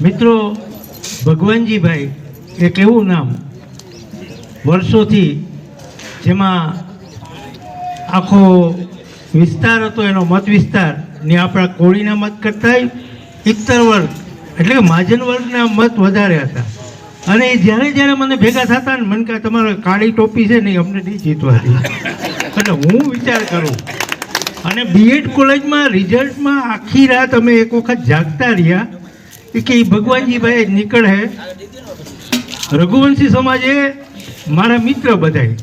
મિત્રો, ભગવાનજીભાઈ, એક એવું નામ વર્ષોથી જેમાં આખો વિસ્તાર હતો, એનો મત વિસ્તાર, ને આપણા કોળીના મત કરતાંય ઇતર વર્ગ, એટલે કે મહાજન વર્ગના મત વધારે હતા. અને એ જ્યારે જ્યારે મને ભેગા થતા ને મને કહે, તમારે કાળી ટોપી છે ને એ અમને નહીં જીતવા એટલે હું વિચાર કરું અને બીએડ કોલેજમાં રિઝલ્ટમાં આખી રાત અમે એક વખત જાગતા રહ્યા. કે કે ઈ ભગવાનજીભાઈ નીકળે. રઘુવંશી સમાજે મારા મિત્ર બધાય.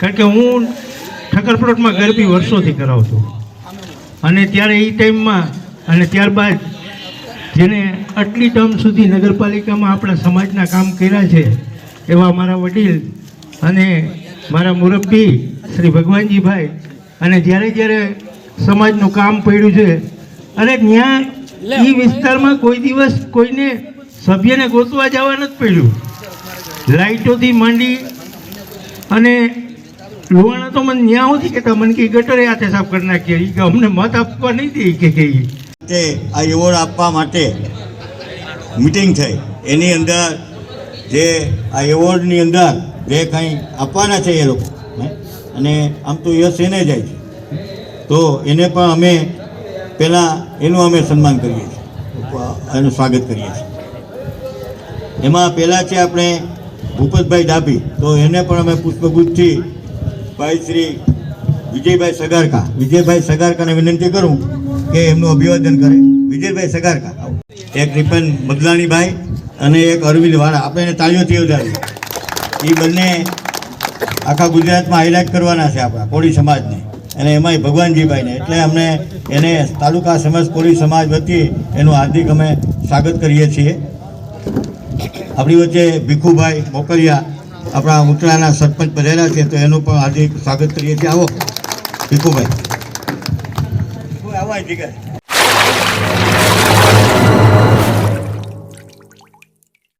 કારણ કે હું ઠકરપ્રોટમાં ગરબી વર્ષોથી કરાવતો અને ત્યારે એ ટાઈમમાં અને ત્યારબાદ જેને આટલી ટર્મ સુધી નગરપાલિકામાં આપણા સમાજના કામ કર્યા છે, એવા મારા વડીલ અને મારા મુરબ્બી શ્રી ભગવાનજીભાઈ અને જ્યારે જ્યારે સમાજનું કામ પડ્યું છે અને ત્યાં એ વિસ્તારમાં કોઈ દિવસ કોઈને સભ્યને ગોતવા જવા નથી પડ્યું. લાઇટોથી માંડી અને લુવાણા તો મને ન્યા હોતી કહેતા મને કે ગટરે હાથે સાફ કરી નાખીએ ઈ કે અમને મત આપવા નહીં દે કે કે તે આ એવોર્ડ આપવા માટે મિટિંગ થઈ. એની અંદર જે આ એવોર્ડની અંદર જે કંઈ આપવાના છે એ લોકો અને આમ તો યશ એને જાય છે તો એને પણ અમે પહેલાં એનું અમે સન્માન કરીએ છીએ. એનું સ્વાગત કરીએ છીએ. એમાં પહેલાં છે આપણે ભૂપતભાઈ ડાભી. તો એને પણ અમે પુષ્પગુચ્છથી ભાઈ શ્રી વિજયભાઈ સગારકા વિજયભાઈ સગારકાને વિનંતી કરું કે એમનું અભિવાદન કરે. વિજયભાઈ સગારકા. એક રિપન મદલાણીભાઈ અને એક અરવિંદ વાળા. આપણે એને તાળીઓથી વધારીએ એ બંને આખા ગુજરાતમાં હાઇલાઇટ કરવાના છે આપણા કોળી સમાજને. અને એમાંય ભગવાનજીભાઈને. એટલે અમને એને તાલુકા સમજ, કોળી સમાજ વતી એનું હાર્દિક અમે સ્વાગત કરીએ છીએ. આપણી વચ્ચે ભીખુભાઈ મોકલિયા આપણા ઉત્તરાના સરપંચ પધાર્યા છે, તો એનું પણ હાર્દિક સ્વાગત કરીએ છીએ. આવો, ભીખુભાઈ. આવો કરે